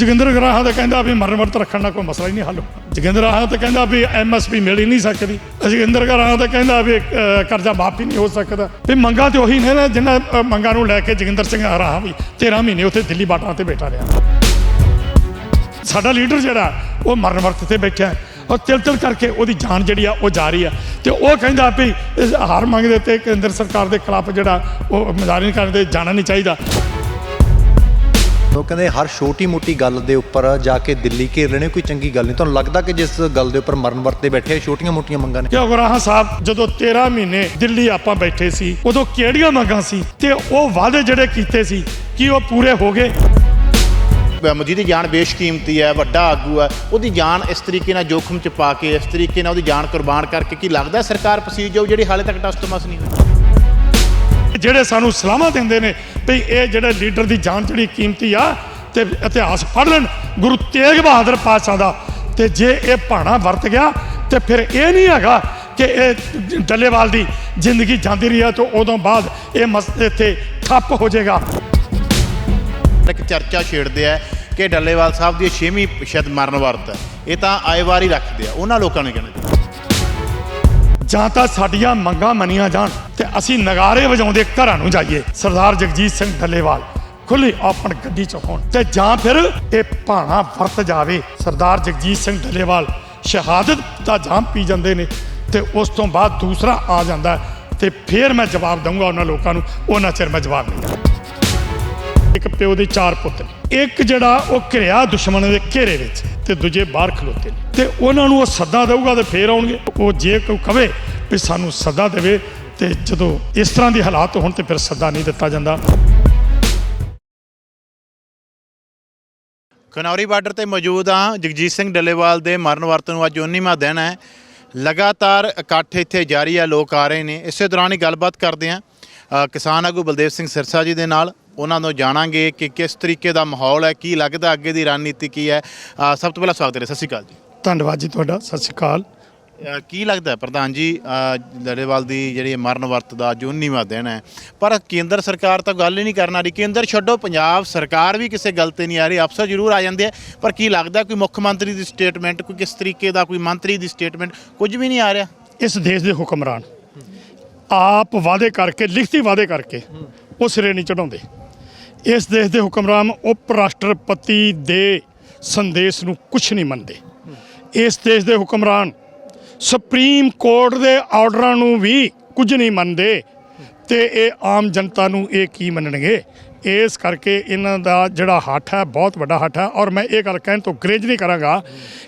ਜੋਗਿੰਦਰ ਗਰਾਹਾਂ ਤਾਂ ਕਹਿੰਦਾ ਵੀ ਮਰਨ ਵਰਤ ਰੱਖਣ ਦਾ ਕੋਈ ਮਸਲਾ ਹੀ ਨਹੀਂ ਹੱਲ ਹੋਣਾ। ਜੋਗਿੰਦਰ ਗਰਾਹਾਂ ਤਾਂ ਕਹਿੰਦਾ ਵੀ ਐਮਐਸਪੀ ਮਿਲ ਹੀ ਨਹੀਂ ਸਕਦੀ। ਜੋਗਿੰਦਰ ਗਰਾਹਾਂ ਤਾਂ ਕਹਿੰਦਾ ਵੀ ਕਰਜ਼ਾ ਮਾਫ ਹੀ ਨਹੀਂ ਹੋ ਸਕਦਾ। ਵੀ ਮੰਗਾਂ ਤੇ ਉਹੀ ਨੇ ਨਾ ਜਿਨ੍ਹਾਂ ਅਹ, ਮੰਗਾਂ ਨੂੰ ਲੈ ਕੇ ਜੋਗਿੰਦਰ ਸਿੰਘ ਗਰਾਹਾਂ ਵੀ 13 ਮਹੀਨੇ ਉੱਥੇ ਦਿੱਲੀ ਬਾਟਾਂ ਤੇ ਬੈਠਾ ਰਿਹਾ। ਸਾਡਾ ਲੀਡਰ ਜਿਹੜਾ ਉਹ ਮਰਨ ਵਰਤ ਤੇ ਬੈਠਿਆ। ਔਰ ਤਿਲ ਤਿਲ ਕਰਕੇ ਉਹਦੀ ਜਾਨ ਜਿਹੜੀ ਆ ਉਹ ਜਾ ਰਹੀ ਆ। ਤੇ ਉਹ ਕਹਿੰਦਾ ਵੀ ਇਸ ਹਾਰ ਮੰਗਦੇ ਤੇ ਕੇਂਦਰ ਸਰਕਾਰ ਦੇ ਖਿਲਾਫ ਜਿਹੜਾ ਉਹ ਮਜ਼ਾਰੀ ਕਰਨ ਦੇ ਜਾਣਾ ਨਹੀਂ ਚਾਹੀਦਾ। ਉਹ ਕਹਿੰਦੇ ਹਰ ਛੋਟੀ ਮੋਟੀ ਗੱਲ ਦੇ ਉੱਪਰ ਜਾ ਕੇ ਦਿੱਲੀ ਘੇਰ ਲੈਣੇ ਕੋਈ ਚੰਗੀ ਗੱਲ ਨਹੀਂ। ਤੁਹਾਨੂੰ ਲੱਗਦਾ ਕਿ ਜਿਸ ਗੱਲ ਦੇ ਉੱਪਰ ਮਰਨ ਵਰਤੇ ਬੈਠੇ ਛੋਟੀਆਂ ਮੋਟੀਆਂ ਮੰਗਾਂ ਨੇ? ਕਿ ਗੁਰਾਹਾਂ ਸਾਹਿਬ ਜਦੋਂ 13 ਮਹੀਨੇ ਦਿੱਲੀ ਆਪਾਂ ਬੈਠੇ ਸੀ ਉਦੋਂ ਕਿਹੜੀਆਂ ਮੰਗਾਂ ਸੀ? ਤੇ ਉਹ ਵਾਅਦੇ ਜਿਹੜੇ ਕੀਤੇ ਸੀ ਕੀ ਉਹ ਪੂਰੇ ਹੋ ਗਏ? ਜਿਹਦੀ ਜਾਨ ਬੇਸ਼ਕੀਮਤੀ ਹੈ ਵੱਡਾ ਆਗੂ ਹੈ ਉਹਦੀ ਜਾਨ ਇਸ ਤਰੀਕੇ ਨਾਲ ਜੋਖਮ ਚ ਪਾ ਕੇ ਇਸ ਤਰੀਕੇ ਨਾਲ ਉਹਦੀ ਜਾਨ ਕੁਰਬਾਨ ਕਰਕੇ ਕੀ ਲੱਗਦਾ ਸਰਕਾਰ ਪਸੀਜ ਜਾਊ ਜਿਹੜੀ ਹਾਲੇ ਤੱਕ ਟਸਟਮਸ ਨਹੀਂ ਹੋਈ? ਜਿਹੜੇ ਸਾਨੂੰ ਸਲਾਹਾਂ ਦਿੰਦੇ ਨੇ ਵੀ ਇਹ ਜਿਹੜੇ ਲੀਡਰ ਦੀ ਜਾਨ ਜਿਹੜੀ ਕੀਮਤੀ ਆ ਤੇ ਇਤਿਹਾਸ ਪੜ੍ਹ ਲੈਣ, ਗੁਰੂ ਤੇਗ ਬਹਾਦਰ ਪਾਤਸ਼ਾਹ ਦਾ। ਤੇ ਜੇ ਇਹ ਭਾਣਾ ਵਰਤ ਗਿਆ, ਤੇ ਫਿਰ ਇਹ ਨਹੀਂ ਹੈਗਾ ਕਿ ਇਹ ਡੱਲੇਵਾਲ ਦੀ ਜ਼ਿੰਦਗੀ ਜਾਂਦੀ ਰਹੀ ਆ ਤੇ ਉਦੋਂ ਬਾਅਦ ਇਹ ਮਸ, ਇੱਥੇ ਠੱਪ ਹੋ ਜਾਏਗਾ। ਇੱਕ ਚਰਚਾ ਛੇੜਦੇ ਆ ਕਿ ਡੱਲੇਵਾਲ ਸਾਹਿਬ ਦੀ 6ਵੀਂ ਸ਼ਾਇਦ ਮਰਨ ਵਰਤ ਹੈ। ਇਹ ਤਾਂ ਆਏ ਵਾਰ ਹੀ ਰੱਖਦੇ ਆ। ਉਹਨਾਂ ਲੋਕਾਂ ਨੇ ਕਹਿਣਾ ਜਾਂ ਤਾਂ ਸਾਡੀਆਂ ਮੰਗਾਂ ਮੰਨੀਆਂ ਜਾਣ ਤੇ ਅਸੀਂ ਨਗਾਰੇ ਵਜਾਉਂਦੇ ਘਰਾਂ ਨੂੰ ਜਾਈਏ। ਸਰਦਾਰ ਜਗਜੀਤ ਸਿੰਘ ਢੱਲੇਵਾਲ ਖੁੱਲੀ ਆਪਣ ਗੱਡੀ ਚ ਹੋਣ ਤੇ ਜਾਂ ਫਿਰ ਇਹ ਭਾਣਾ ਵਰਤ ਜਾਵੇ। ਸਰਦਾਰ ਜਗਜੀਤ ਸਿੰਘ ਢੱਲੇਵਾਲ ਸ਼ਹਾਦਤ ਦਾ ਜਾਮ ਪੀ ਜਾਂਦੇ ਨੇ ਤੇ ਉਸ ਤੋਂ ਬਾਅਦ ਦੂਸਰਾ ਆ ਜਾਂਦਾ ਹੈ ਤੇ ਫਿਰ ਮੈਂ ਜਵਾਬ ਦਊਂਗਾ ਉਹਨਾਂ ਲੋਕਾਂ ਨੂੰ। ਉਹਨਾਂ ਚਿਰ ਮੈਂ ਜਵਾਬ ਨਹੀਂ ਦੇਣਾ। ਇੱਕ ਪਿਓ ਦੇ ਚਾਰ ਪੁੱਤ ਨੇ। ਇੱਕ ਜਿਹੜਾ ਉਹ ਘਿਰਿਆ ਦੁਸ਼ਮਣ ਦੇ ਘੇਰੇ ਵਿੱਚ। ਤੇ ਦੂਜੇ ਬਾਹਰ ਖਲੋਤੇ ਨੇ। ਤੇ ਉਹਨਾਂ ਨੂੰ ਉਹ ਸੱਦਾ ਦੇਊਗਾ ਤੇ ਫੇਰ ਆਉਣਗੇ। ਉਹ ਜੇ ਕੋਈ ਕਵੇ ਵੀ ਸਾਨੂੰ ਸੱਦਾ ਦੇਵੇ ਤੇ ਜਦੋਂ ਇਸ ਤਰ੍ਹਾਂ ਦੇ ਹਾਲਾਤ ਹੋਣ ਤੇ ਫਿਰ ਸੱਦਾ ਨਹੀਂ ਦਿੱਤਾ ਜਾਂਦਾ। ਖਨੌਰੀ ਬਾਰਡਰ ਤੇ ਮੌਜੂਦ ਹਾਂ। ਜਗਜੀਤ ਸਿੰਘ ਡੱਲੇਵਾਲ ਦੇ ਮਰਨ ਵਰਤ ਨੂੰ ਅੱਜ 19ਵਾਂ ਦਿਨ ਹੈ। ਲਗਾਤਾਰ ਇਕੱਠ ਇੱਥੇ ਜਾਰੀ ਹੈ ਲੋਕ ਆ ਰਹੇ ਨੇ। ਇਸੇ ਦੌਰਾਨ ਹੀ ਗੱਲਬਾਤ ਕਰਦੇ ਹਾਂ ਕਿਸਾਨ ਆਗੂ ਬਲਦੇਵ ਸਿੰਘ ਸਿਰਸਾ ਜੀ ਦੇ ਨਾਲ। ਉਹਨਾਂ ਤੋਂ ਜਾਣਾਂਗੇ ਕਿ ਕਿਸ ਤਰੀਕੇ ਦਾ ਮਾਹੌਲ ਹੈ ਕੀ ਲੱਗਦਾ ਅੱਗੇ ਦੀ ਰਣਨੀਤੀ ਕੀ ਹੈ। ਅ, ਸਭ ਤੋਂ ਪਹਿਲਾਂ ਸਵਾਗਤ ਹੈ ਸਤਿ ਸ਼੍ਰੀ ਅਕਾਲ ਜੀ। ਧੰਨਵਾਦ ਜੀ ਤੁਹਾਡਾ ਸਤਿ ਸ਼੍ਰੀ ਅਕਾਲ। ਅ, ਕੀ ਲੱਗਦਾ ਹੈ ਪ੍ਰਧਾਨ ਜੀ ਅ, ਡੱਲੇਵਾਲ ਦੀ ਜਿਹੜੀ ਮਰਨ ਵਰਤ ਦਾ ਅੱਜ 19ਵਾਂ ਦਿਨ ਹੈ। ਪਰ ਕੇਂਦਰ ਸਰਕਾਰ ਤਾਂ ਗੱਲ ਹੀ ਨਹੀਂ ਕਰਨ ਆ ਰਹੀ। ਕੇਂਦਰ ਛੱਡੋ ਪੰਜਾਬ ਸਰਕਾਰ ਵੀ ਕਿਸੇ ਗੱਲ ਤੇ ਨਹੀਂ ਆ ਰਹੀ। ਅਫਸਰ ਜ਼ਰੂਰ ਆ ਜਾਂਦੇ ਆ ਪਰ ਕੀ ਲੱਗਦਾ ਕੋਈ ਮੁੱਖ ਮੰਤਰੀ ਦੀ ਸਟੇਟਮੈਂਟ ਕੋਈ ਕਿਸ ਤਰੀਕੇ ਦਾ ਕੋਈ ਮੰਤਰੀ ਦੀ ਸਟੇਟਮੈਂਟ ਕੁਝ ਵੀ ਨਹੀਂ ਆ ਰਿਹਾ? ਇਸ ਦੇਸ਼ ਦੇ ਹੁਕਮਰਾਨ ਆਪ ਵਾਅਦੇ ਕਰਕੇ ਲਿਖਤੀ ਵਾਅਦੇ ਕਰਕੇ ਉਹ ਸਿਰੇ ਨਹੀਂ ਚੜਾਉਂਦੇ ਇਸ ਦੇਸ਼ ਦੇ ਹੁਕਮਰਾਨ ਉਪ ਰਾਸ਼ਟਰਪਤੀ ਦੇ ਸੰਦੇਸ਼ ਨੂੰ ਕੁਝ ਨਹੀਂ ਮੰਨਦੇ। ਇਸ ਦੇਸ਼ ਦੇ ਹੁਕਮਰਾਨ ਸੁਪਰੀਮ ਕੋਰਟ ਦੇ ਆਰਡਰਾਂ ਨੂੰ ਵੀ ਕੁਝ ਨਹੀਂ ਮੰਨਦੇ ਤੇ ਇਹ ਆਮ ਜਨਤਾ ਨੂੰ ਇਹ ਕੀ ਮੰਨਣਗੇ? ਇਸ ਕਰਕੇ ਇਹਨਾਂ ਦਾ ਜਿਹੜਾ ਹੱਠ ਹੈ, ਬਹੁਤ ਵੱਡਾ ਹੱਠ ਹੈ ਔਰ ਮੈਂ ਇਹ ਗੱਲ ਕਹਿਣ ਤੋਂ ਗਰੇਜ ਨਹੀਂ ਕਰਾਂਗਾ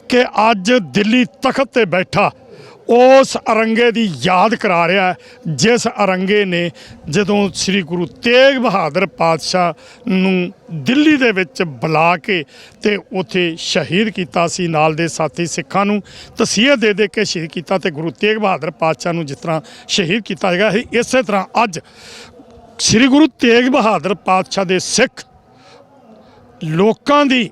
ਕਿ ਅੱਜ ਦਿੱਲੀ ਤਖਤ ਤੇ ਬੈਠਾ ਉਸ ਅਰੰਗੇ ਦੀ ਯਾਦ ਕਰਾ ਰਿਹਾ ਜਿਸ ਅਰੰਗੇ ਨੇ ਜਦੋਂ ਸ੍ਰੀ ਗੁਰੂ ਤੇਗ ਬਹਾਦਰ ਪਾਤਸ਼ਾਹ ਨੂੰ ਦਿੱਲੀ ਦੇ ਵਿੱਚ ਬੁਲਾ ਕੇ ਤੇ ਉੱਥੇ ਸ਼ਹੀਦ ਕੀਤਾ ਸੀ, ਨਾਲ ਦੇ ਸਾਥੀ ਸਿੱਖਾਂ ਨੂੰ ਤਸੀਹੇ ਦੇ ਦੇ ਕੇ ਸ਼ਹੀਦ ਕੀਤਾ ਤੇ ਗੁਰੂ ਤੇਗ ਬਹਾਦਰ ਪਾਤਸ਼ਾਹ ਨੂੰ ਜਿਸ ਤਰ੍ਹਾਂ ਸ਼ਹੀਦ ਕੀਤਾ ਗਿਆ ਇਸੇ ਤਰ੍ਹਾਂ ਅੱਜ ਸ੍ਰੀ ਗੁਰੂ ਤੇਗ ਬਹਾਦਰ ਪਾਤਸ਼ਾਹ ਦੇ ਸਿੱਖ ਲੋਕਾਂ ਦੀ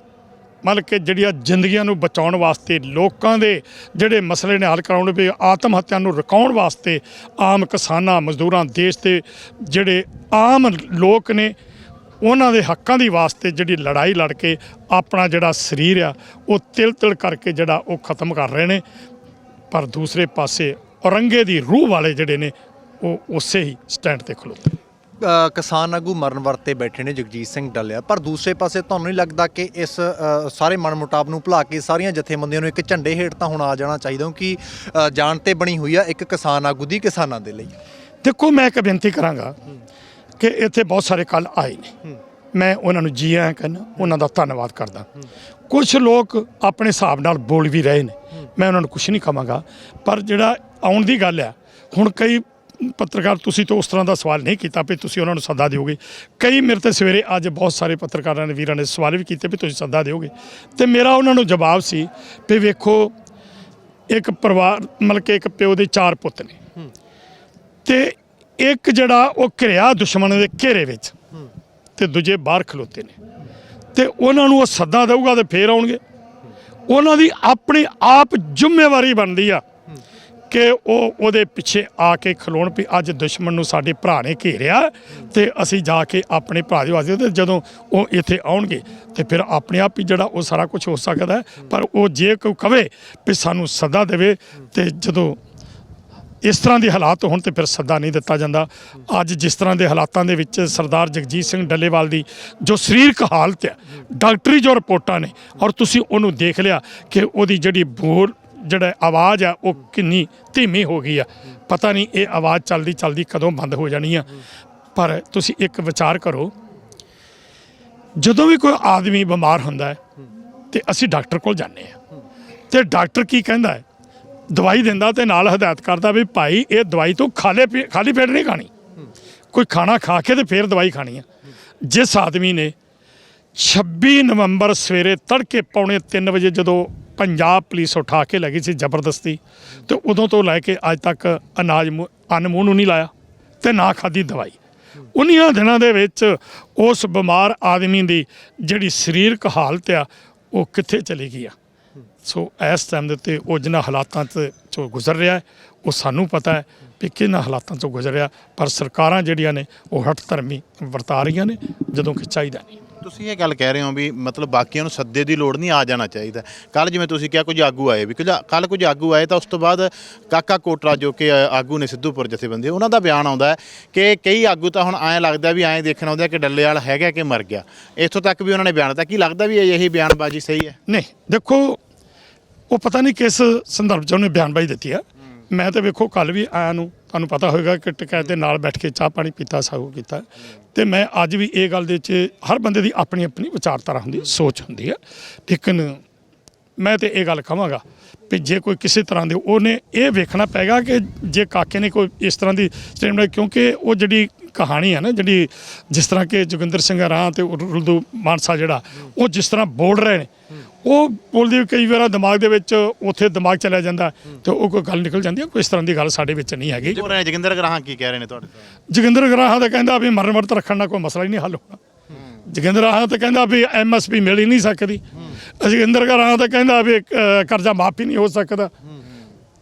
ਮਤਲਬ ਕਿ ਜਿਹੜੀਆਂ ਜ਼ਿੰਦਗੀਆਂ ਨੂੰ ਬਚਾਉਣ ਵਾਸਤੇ ਲੋਕਾਂ ਦੇ ਜਿਹੜੇ ਮਸਲੇ ਨੇ ਹੱਲ ਕਰਾਉਣ ਵੀ ਆਤਮ ਹੱਤਿਆ ਨੂੰ ਰੁਕਾਉਣ ਵਾਸਤੇ ਆਮ ਕਿਸਾਨਾਂ, ਮਜ਼ਦੂਰਾਂ, ਦੇਸ਼ ਦੇ ਜਿਹੜੇ ਆਮ ਲੋਕ ਨੇ, ਉਹਨਾਂ ਦੇ ਹੱਕਾਂ ਦੀ ਵਾਸਤੇ ਜਿਹੜੀ ਲੜਾਈ ਲੜ ਕੇ ਆਪਣਾ ਜਿਹੜਾ ਸਰੀਰ ਆ, ਉਹ ਤਿਲ ਤਿਲ ਕਰਕੇ ਜਿਹੜਾ ਉਹ ਖਤਮ ਕਰ ਰਹੇ ਨੇ। ਪਰ ਦੂਸਰੇ ਪਾਸੇ ਔਰੰਗੇ ਦੀ ਰੂਹ ਵਾਲੇ ਜਿਹੜੇ ਨੇ, ਉਹ ਉਸੇ ਹੀ ਸਟੈਂਡ ਤੇ ਖਲੋਤੇ ਕਿਸਾਨ ਆਗੂ ਮਰਨ ਵਰਤੇ ਬੈਠੇ ਨੇ ਜਗਜੀਤ ਸਿੰਘ ਡੱਲਿਆ। ਪਰ ਦੂਸਰੇ ਪਾਸੇ ਤੁਹਾਨੂੰ ਨਹੀਂ ਲੱਗਦਾ ਕਿ ਇਸ ਸਾਰੇ ਮਨਮੁਟਾਵ ਨੂੰ ਭੁਲਾ ਕੇ ਸਾਰੀਆਂ ਜਥੇਬੰਦੀਆਂ ਨੂੰ ਇੱਕ ਝੰਡੇ ਹੇਠ ਤਾਂ ਹੁਣ ਆ ਜਾਣਾ ਚਾਹੀਦਾ ਅ, ਜਾਣ ਤੇ ਬਣੀ ਹੋਈ ਆ ਇੱਕ ਕਿਸਾਨ ਆਗੂ ਦੀ ਕਿਸਾਨਾਂ ਦੇ ਲਈ। ਦੇਖੋ ਮੈਂ ਇੱਕ ਬੇਨਤੀ ਕਰਾਂਗਾ ਕਿ ਇੱਥੇ ਬਹੁਤ ਸਾਰੇ ਕੱਲ ਆਏ ਨੇ। ਮੈਂ ਉਹਨਾਂ ਨੂੰ ਜੀ ਆਇਆਂ ਕਹਿੰਦਾ ਉਹਨਾਂ ਦਾ ਧੰਨਵਾਦ ਕਰਦਾ। ਕੁਝ ਲੋਕ ਆਪਣੇ ਹਿਸਾਬ ਨਾਲ ਬੋਲ ਵੀ ਰਹੇ ਨੇ। ਮੈਂ ਉਹਨਾਂ ਨੂੰ ਕੁਝ ਨਹੀਂ ਕਹਾਂਗਾ। ਪਰ ਜਿਹੜਾ ਆਉਣ ਦੀ ਗੱਲ ਆ ਹੁਣ ਕਈ ਪੱਤਰਕਾਰ ਤੁਸੀਂ ਤਾਂ ਉਸ ਤਰ੍ਹਾਂ ਦਾ ਸਵਾਲ ਨਹੀਂ ਕੀਤਾ ਵੀ ਤੁਸੀਂ ਉਹਨਾਂ ਨੂੰ ਸੱਦਾ ਦਿਓਗੇ। ਕਈ ਮੇਰੇ ਤੇ ਸਵੇਰੇ ਅੱਜ ਬਹੁਤ ਸਾਰੇ ਪੱਤਰਕਾਰਾਂ ਨੇ ਵੀਰਾਂ ਨੇ ਸਵਾਲ ਵੀ ਕੀਤੇ ਵੀ ਤੁਸੀਂ ਸੱਦਾ ਦਿਓਗੇ। ਤੇ ਮੇਰਾ ਉਹਨਾਂ ਨੂੰ ਜਵਾਬ ਸੀ ਵੀ ਵੇਖੋ ਇੱਕ ਪਰਿਵਾਰ ਮਤਲਬ ਕਿ ਇੱਕ ਪਿਓ ਦੇ ਚਾਰ ਪੁੱਤ ਨੇ। ਤੇ ਇੱਕ ਜਿਹੜਾ ਉਹ ਘਿਰਿਆ ਦੁਸ਼ਮਣ ਦੇ ਘੇਰੇ ਵਿੱਚ ਤੇ ਦੂਜੇ ਬਾਹਰ ਖਲੋਤੇ ਨੇ। ਤੇ ਉਹਨਾਂ ਨੂੰ ਉਹ ਸੱਦਾ ਦੇਊਗਾ ਤੇ ਫੇਰ ਆਉਣਗੇ। ਉਹਨਾਂ ਦੀ ਆਪਣੀ ਆਪ ਜ਼ਿੰਮੇਵਾਰੀ ਬਣਦੀ ਆ ਕਿ ਉਹ ਉਹਦੇ ਪਿੱਛੇ ਆ ਕੇ ਖਲੋਣ ਵੀ ਅੱਜ ਦੁਸ਼ਮਣ ਨੂੰ ਸਾਡੇ ਭਰਾ ਨੇ ਘੇਰਿਆ ਤੇ ਅਸੀਂ ਜਾ ਕੇ ਆਪਣੇ ਭਰਾ ਦੇ ਵਾਸਤੇ ਤੇ ਜਦੋਂ ਉਹ ਇੱਥੇ ਆਉਣਗੇ ਤੇ ਫਿਰ ਆਪਣੇ ਆਪ ਹੀ ਜਿਹੜਾ ਉਹ ਸਾਰਾ ਕੁਝ ਹੋ ਸਕਦਾ ਪਰ ਉਹ ਜੇ ਕੋਈ ਕਵੇ ਵੀ ਸਾਨੂੰ ਸੱਦਾ ਦੇਵੇ ਤੇ ਜਦੋਂ ਇਸ ਤਰ੍ਹਾਂ ਦੇ ਹਾਲਾਤ ਹੋਣ ਤੇ ਫਿਰ ਸੱਦਾ ਨਹੀਂ ਦਿੱਤਾ ਜਾਂਦਾ। ਅੱਜ ਜਿਸ ਤਰ੍ਹਾਂ ਦੇ ਹਾਲਾਤਾਂ ਦੇ ਵਿੱਚ ਸਰਦਾਰ ਜਗਜੀਤ ਸਿੰਘ ਡੱਲੇਵਾਲ ਦੀ ਜੋ ਸਰੀਰਕ ਹਾਲਤ ਹੈ, ਡਾਕਟਰੀ ਜੋ ਰਿਪੋਰਟਾਂ ਨੇ ਔਰ ਤੁਸੀਂ ਉਹਨੂੰ ਦੇਖ ਲਿਆ ਕਿ ਉਹਦੀ ਜਿਹੜੀ ਬੋਲ ਜਿਹੜਾ ਆਵਾਜ਼ ਆ, ਉਹ ਕਿੰਨੀ ਧੀਮੀ ਹੋ ਗਈ ਆ। ਪਤਾ ਨਹੀਂ ਇਹ ਆਵਾਜ਼ ਚੱਲਦੀ ਚੱਲਦੀ ਕਦੋਂ ਬੰਦ ਹੋ ਜਾਣੀ ਆ। ਪਰ ਤੁਸੀਂ ਇੱਕ ਵਿਚਾਰ ਕਰੋ, ਜਦੋਂ ਵੀ ਕੋਈ ਆਦਮੀ ਬਿਮਾਰ ਹੁੰਦਾ ਹੈ, ਤੇ ਅਸੀਂ ਡਾਕਟਰ ਕੋਲ ਜਾਂਦੇ ਆ ਤੇ ਡਾਕਟਰ ਕੀ ਕਹਿੰਦਾ ਹੈ? ਦਵਾਈ ਦਿੰਦਾ ਤੇ ਨਾਲ ਹਦਾਇਤ ਕਰਦਾ ਵੀ ਭਾਈ ਇਹ ਦਵਾਈ ਤੂੰ ਖਾਲੇ ਪੇ- ਖਾਲੀ ਪੇਟ ਨਹੀਂ ਖਾਣੀ। ਕੋਈ ਖਾਣਾ ਖਾ ਕੇ ਤੇ ਫਿਰ ਦਵਾਈ ਖਾਣੀ ਆ। ਜਿਸ ਆਦਮੀ ਨੇ 26 ਨਵੰਬਰ ਸਵੇਰੇ ਤੜਕੇ ਪੌਣੇ 3 ਵਜੇ ਜਦੋਂ ਪੰਜਾਬ ਪੁਲਿਸ ਉਠਾ ਕੇ ਲੈ ਗਈ ਸੀ ਜ਼ਬਰਦਸਤੀ ਤੇ ਉਦੋਂ ਤੋਂ ਲੈ ਕੇ ਅੱਜ ਤੱਕ ਅਨਾਜ ਮੂੰਹ- ਅੰਨ ਮੂੰਹ ਨੂੰ ਨਹੀਂ ਲਾਇਆ ਤੇ ਨਾ ਖਾਦੀ ਦਵਾਈ। ਉਨੀਆਂ ਦਿਨਾਂ ਦੇ ਵਿੱਚ ਉਸ ਬਿਮਾਰ ਆਦਮੀ ਦੀ ਜਿਹੜੀ ਸਰੀਰਕ ਹਾਲਤ ਆ, ਉਹ ਕਿੱਥੇ ਚਲੀ ਗਈ ਆ? ਸੋ ਇਸ ਟਾਈਮ ਦੇ ਉੱਤੇ ਉਹ ਜਿਨ੍ਹਾਂ ਹਾਲਾਤਾਂ 'ਚ ਚੋਂ ਗੁਜ਼ਰ ਰਿਹਾ ਹੈ, ਉਹ ਸਾਨੂੰ ਪਤਾ ਹੈ ਕਿ ਕਿਹਨਾਂ ਹਾਲਾਤਾਂ 'ਚੋਂ ਗੁਜ਼ਰ ਰਿਹਾ, ਪਰ ਸਰਕਾਰਾਂ ਜਿਹੜੀਆਂ ਨੇ, ਉਹ ਹਟ ਧਰਮੀ ਵਰਤਾ ਰਹੀਆਂ ਨੇ, ਜਦੋਂ ਕਿ ਚਾਹੀਦਾ ਨਹੀਂ। ਤੁਸੀਂ ਇਹ ਗੱਲ ਕਹਿ ਰਹੇ ਹੋ ਵੀ ਮਤਲਬ ਬਾਕੀਆਂ ਨੂੰ ਸੱਦੇ ਦੀ ਲੋੜ ਨਹੀਂ ਆ ਜਾਣਾ ਚਾਹੀਦਾ। ਕੱਲ ਜਿਵੇਂ ਤੁਸੀਂ ਕਿਹਾ ਕੁਝ ਆਗੂ ਆਏ ਵੀ ਕੱਲ ਕੁਝ ਆਗੂ ਆਏ ਤਾਂ ਉਸ ਤੋਂ ਬਾਅਦ ਕਾਕਾ ਕੋਟਰਾ ਜੋ ਕਿ ਆਗੂ ਨੇ ਸਿੱਧੂਪੁਰ ਜਥੇਬੰਦੀ, ਉਹਨਾਂ ਦਾ ਬਿਆਨ ਆਉਂਦਾ ਕਿ ਕਈ ਆਗੂ ਤਾਂ ਹੁਣ ਐਂ ਲੱਗਦਾ ਵੀ ਐਂ ਦੇਖਣ ਆਉਂਦੇ ਆ ਕਿ ਡੱਲੇਵਾਲ ਹੈਗਾ ਕਿ ਮਰ ਗਿਆ। ਇੱਥੋਂ ਤੱਕ ਵੀ ਉਹਨਾਂ ਨੇ ਬਿਆਨ ਦਿੱਤਾ। ਕੀ ਲੱਗਦਾ ਵੀ ਇਹ ਇਹੀ ਬਿਆਨਬਾਜ਼ੀ ਸਹੀ ਹੈ? ਨਹੀਂ, ਦੇਖੋ, ਉਹ ਪਤਾ ਨਹੀਂ ਕਿਸ ਸੰਦਰਭ 'ਚ ਉਹਨੇ ਬਿਆਨਬਾਜ਼ੀ ਦਿੱਤੀ ਆ। ਮੈਂ ਤਾਂ ਵੇਖੋ ਕੱਲ ਵੀ ਆਇਆ ਨੂੰ ਤੁਹਾਨੂੰ ਪਤਾ ਹੋਵੇਗਾ ਕਿ ਟਕੈਤ ਦੇ ਨਾਲ ਬੈਠ ਕੇ ਚਾਹ ਪਾਣੀ ਪੀਤਾ, ਸਾਗੂ ਕੀਤਾ। ਤੇ ਮੈਂ ਅੱਜ ਵੀ ਇਹ ਗੱਲ ਦੇ 'ਚ ਹਰ ਬੰਦੇ ਦੀ ਆਪਣੀ ਆਪਣੀ ਵਿਚਾਰਧਾਰਾ ਹੁੰਦੀ ਸੋਚ ਹੁੰਦੀ ਹੈ। ਲੇਕਿਨ ਮੈਂ ਤੇ ਇਹ ਗੱਲ ਕਹਾਂਗਾ ਵੀ ਜੇ ਕੋਈ ਕਿਸੇ ਤਰ੍ਹਾਂ ਦੇ ਉਹਨੇ ਇਹ ਵੇਖਣਾ ਪੈਗਾ ਕਿ ਜੇ ਕਾਕੇ ਨੇ ਕੋਈ ਇਸ ਤਰ੍ਹਾਂ ਦੀ ਸਟੇਟਮੈਂਟ ਕਿਉਂਕਿ ਉਹ ਜਿਹੜੀ ਕਹਾਣੀ ਹੈ ਨਾ, ਜਿਹੜੀ ਜਿਸ ਤਰ੍ਹਾਂ ਕਿ ਜੋਗਿੰਦਰ ਸਿੰਘ ਰਾਹ ਤੇ ਉਰਦੂ ਮਾਨਸਾ ਜਿਹੜਾ, ਉਹ ਜਿਸ ਤਰ੍ਹਾਂ ਬੋਲ ਰਹੇ ਨੇ ਉਹ ਬੋਲਦੇ ਕਈ ਵਾਰ ਦਿਮਾਗ ਦੇ ਵਿੱਚ ਉੱਥੇ ਦਿਮਾਗ ਚਲਿਆ ਜਾਂਦਾ ਤੇ ਉਹ ਕੋਈ ਗੱਲ ਨਿਕਲ ਜਾਂਦੀ ਹੈ ਕੋਈ ਇਸ ਤਰ੍ਹਾਂ ਦੀ ਗੱਲ ਸਾਡੇ ਵਿੱਚ ਨਹੀਂ ਹੈਗੀ। ਹੋ ਰਹੇ ਜਗਿੰਦਰ ਗਰਾਹਾਂ ਕੀ ਕਹਿ ਰਹੇ ਨੇ ਤੁਹਾਡੇ ਜੋਗਿੰਦਰ ਗਰਾਹਾਂ ਦਾ ਕਹਿੰਦਾ ਵੀ ਮਰਨ ਵਰਤ ਰੱਖਣ ਨਾਲ ਕੋਈ ਮਸਲਾ ਹੀ ਨਹੀਂ ਹੱਲ ਹੋਣਾ। ਜੋਗਿੰਦਰ ਗਰਾਹਾਂ ਤਾਂ ਕਹਿੰਦਾ ਵੀ ਐਮਐਸਪੀ ਮਿਲ ਹੀ ਨਹੀਂ ਸਕਦੀ। ਜੋਗਿੰਦਰ ਗਰਾਹਾਂ ਤਾਂ ਕਹਿੰਦਾ ਵੀ ਕਰਜ਼ਾ ਮਾਫ ਨਹੀਂ ਹੋ ਸਕਦਾ।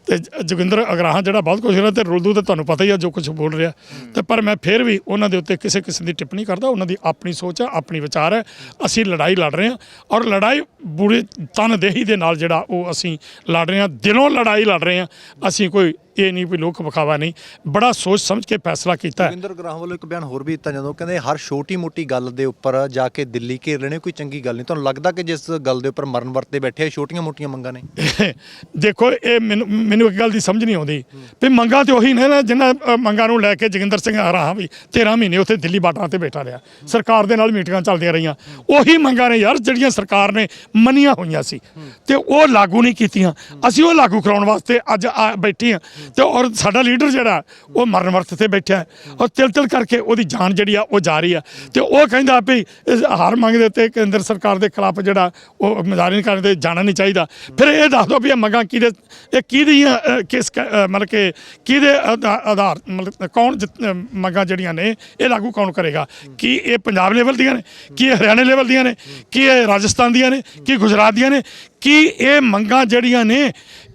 ਤੇ ਜੋਗਿੰਦਰ ਅਗਰਾਹਾਂ ਜਿਹੜਾ ਬਹੁਤ ਕੁਝ ਰਿਹਾ ਤੇ ਰੁਲਦੂ ਤੇ ਤੁਹਾਨੂੰ ਪਤਾ ਹੀ ਆ ਜੋ ਕੁਝ ਬੋਲ ਰਿਹਾ। ਤੇ ਪਰ ਮੈਂ ਫਿਰ ਵੀ ਉਹਨਾਂ ਦੇ ਉੱਤੇ ਕਿਸੇ ਕਿਸਮ ਦੀ ਟਿੱਪਣੀ ਕਰਦਾ ਉਹਨਾਂ ਦੀ ਆਪਣੀ ਸੋਚ ਹੈ ਆਪਣੀ ਵਿਚਾਰ ਹੈ ਅਸੀਂ ਲੜਾਈ ਲੜ ਰਹੇ ਹਾਂ ਔਰ ਲੜਾਈ ਬੁਰੀ ਤਨਦੇਹੀ ਦੇ ਨਾਲ ਜਿਹੜਾ ਉਹ ਅਸੀਂ ਲੜ ਰਹੇ ਹਾਂ ਦਿਲੋਂ ਲੜਾਈ ਲੜ ਰਹੇ ਹਾਂ ਅਸੀਂ ਕੋਈ ਇਹ ਨਹੀਂ ਵੀ ਲੋਕ ਵਿਖਾਵਾ ਨਹੀਂ। ਬੜਾ ਸੋਚ ਸਮਝ ਕੇ ਫੈਸਲਾ ਕੀਤਾ ਹੈ। ਜੋਗਿੰਦਰ ਗਰਾਹਾਂ ਵੱਲੋਂ ਇੱਕ ਬਿਆਨ ਹੋਰ ਵੀ ਦਿੱਤਾ ਜਦੋਂ। ਕਹਿੰਦੇ ਹਰ ਛੋਟੀ ਮੋਟੀ ਗੱਲ ਦੇ ਉੱਪਰ ਜਾ ਕੇ ਦਿੱਲੀ ਘੇਰ ਲੈਣੇ ਕੋਈ ਚੰਗੀ ਗੱਲ ਨਹੀਂ। ਤੁਹਾਨੂੰ ਲੱਗਦਾ ਕਿ ਜਿਸ ਗੱਲ ਦੇ ਉੱਪਰ ਮਰਨ ਵਰਤੇ ਬੈਠੇ ਆ ਛੋਟੀਆਂ ਮੋਟੀਆਂ ਮੰਗਾਂ ਨੇ? ਦੇਖੋ ਇਹ ਮੈਨੂੰ ਮੈਨੂੰ ਇੱਕ ਗੱਲ ਦੀ ਸਮਝ ਨਹੀਂ ਆਉਂਦੀ। ਵੀ ਮੰਗਾਂ ਤੇ ਉਹੀ ਨੇ ਨਾ ਜਿਨ੍ਹਾਂ ਅ, ਮੰਗਾਂ ਨੂੰ ਲੈ ਕੇ ਜੋਗਿੰਦਰ ਸਿੰਘ ਹਰਾਹਾਂ ਵੀ 13 ਮਹੀਨੇ ਉੱਥੇ ਦਿੱਲੀ ਬਾਰਡਰਾਂ ਤੇ ਬੈਠਾ ਰਿਹਾ। ਸਰਕਾਰ ਦੇ ਨਾਲ ਮੀਟਿੰਗਾਂ ਚੱਲਦੀਆਂ ਰਹੀਆਂ। ਉਹੀ ਮੰਗਾਂ ਨੇ ਯਾਰ ਜਿਹੜੀਆਂ ਸਰਕਾਰ ਨੇ ਮੰਨੀਆਂ ਹੋਈਆਂ ਸੀ। ਤੇ ਉਹ ਲਾਗੂ ਨਹੀਂ ਕੀਤੀਆਂ। ਅਸੀਂ ਉਹ ਲਾਗੂ ਕਰਾਉਣ ਵਾਸਤੇ ਅੱਜ ਆ ਬੈਠੇ ਹਾਂ। ਤੇ ਔਰ ਸਾਡਾ ਲੀਡਰ ਜਿਹੜਾ, ਉਹ ਮਰਨ ਵਰਤ ਤੇ ਬੈਠਾ ਔਰ ਤਿਲ ਤਿਲ ਕਰਕੇ ਉਹਦੀ ਜਾਨ ਜਿਹੜੀ ਆ, ਉਹ ਜਾ ਰਹੀ ਆ। ਤੇ ਉਹ ਕਹਿੰਦਾ ਵੀ ਇਸ ਹਾਰ ਮੰਗਦੇ ਉੱਤੇ ਕੇਂਦਰ ਸਰਕਾਰ ਦੇ ਖਿਲਾਫ ਜਿਹੜਾ, ਉਹ ਮਜ਼ਾਰੀ ਕਰਨ ਦੇ ਜਾਣਾ ਨਹੀਂ ਚਾਹੀਦਾ। ਫਿਰ ਇਹ ਦੱਸ ਦਿਓ ਵੀ ਇਹ ਮੰਗਾਂ ਕਿਹਦੇ, ਇਹ ਕਿਹਦੀਆਂ ਕਿਸ ਕ- ਮਤਲਬ ਕਿ ਕਿਹਦੇ ਆਧਾ- ਆਧਾਰ, ਮਤਲਬ ਕੌਣ ਜਿ- ਮੰਗਾਂ ਜਿਹੜੀਆਂ ਨੇ, ਇਹ ਲਾਗੂ ਕੌਣ ਕਰੇਗਾ? ਕੀ ਇਹ ਪੰਜਾਬ ਲੈਵਲ ਦੀਆਂ ਨੇ? ਕੀ ਇਹ ਹਰਿਆਣਾ ਲੈਵਲ ਦੀਆਂ ਨੇ? ਕੀ ਇਹ ਰਾਜਸਥਾਨ ਦੀਆਂ ਨੇ? ਕੀ ਗੁਜਰਾਤ ਦੀਆਂ ਨੇ? ਕੀ ਇਹ ਮੰਗਾਂ ਜਿਹੜੀਆਂ ਨੇ,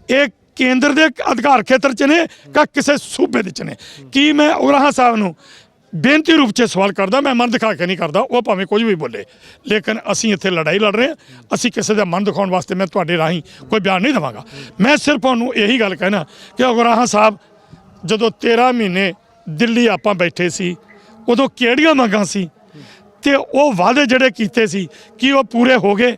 ਇਹ ਕੇਂਦਰ ਦੇ ਅਧਿਕਾਰ ਖੇਤਰ ਚ ਨੇ ਕਿ ਕਿਸੇ ਸੂਬੇ ਦੇ ਚ ਨੇ। ਕੀ ਮੈਂ ਉਗਰਾਹਾਂ ਸਾਹਿਬ ਨੂੰ ਬੇਨਤੀ ਰੂਪ 'ਚ ਸਵਾਲ ਕਰਦਾ, ਮੈਂ ਮਨ ਦਿਖਾ ਕੇ ਨਹੀਂ ਕਰਦਾ, ਉਹ ਭਾਵੇਂ ਕੁਝ ਵੀ ਬੋਲੇ। ਲੇਕਿਨ ਅਸੀਂ ਇੱਥੇ ਲੜਾਈ ਲੜ ਰਹੇ ਹਾਂ, ਅਸੀਂ ਕਿਸੇ ਦਾ ਮਨ ਦਿਖਾਉਣ ਵਾਸਤੇ ਮੈਂ ਤੁਹਾਡੇ ਰਾਹੀਂ ਕੋਈ ਬਿਆਨ ਨਹੀਂ ਦਵਾਂਗਾ। ਮੈਂ ਸਿਰਫ ਉਹਨੂੰ ਇਹੀ ਗੱਲ ਕਹਿਣਾ ਕਿ ਉਗਰਾਹਾਂ ਸਾਹਿਬ, ਜਦੋਂ 13 ਮਹੀਨੇ ਦਿੱਲੀ ਆਪਾਂ ਬੈਠੇ ਸੀ, ਉਦੋਂ ਕਿਹੜੀਆਂ ਮੰਗਾਂ ਸੀ? ਤੇ ਉਹ ਵਾਅਦੇ ਜਿਹੜੇ ਕੀਤੇ ਸੀ, ਕਿ ਉਹ ਪੂਰੇ ਹੋ ਗਏ?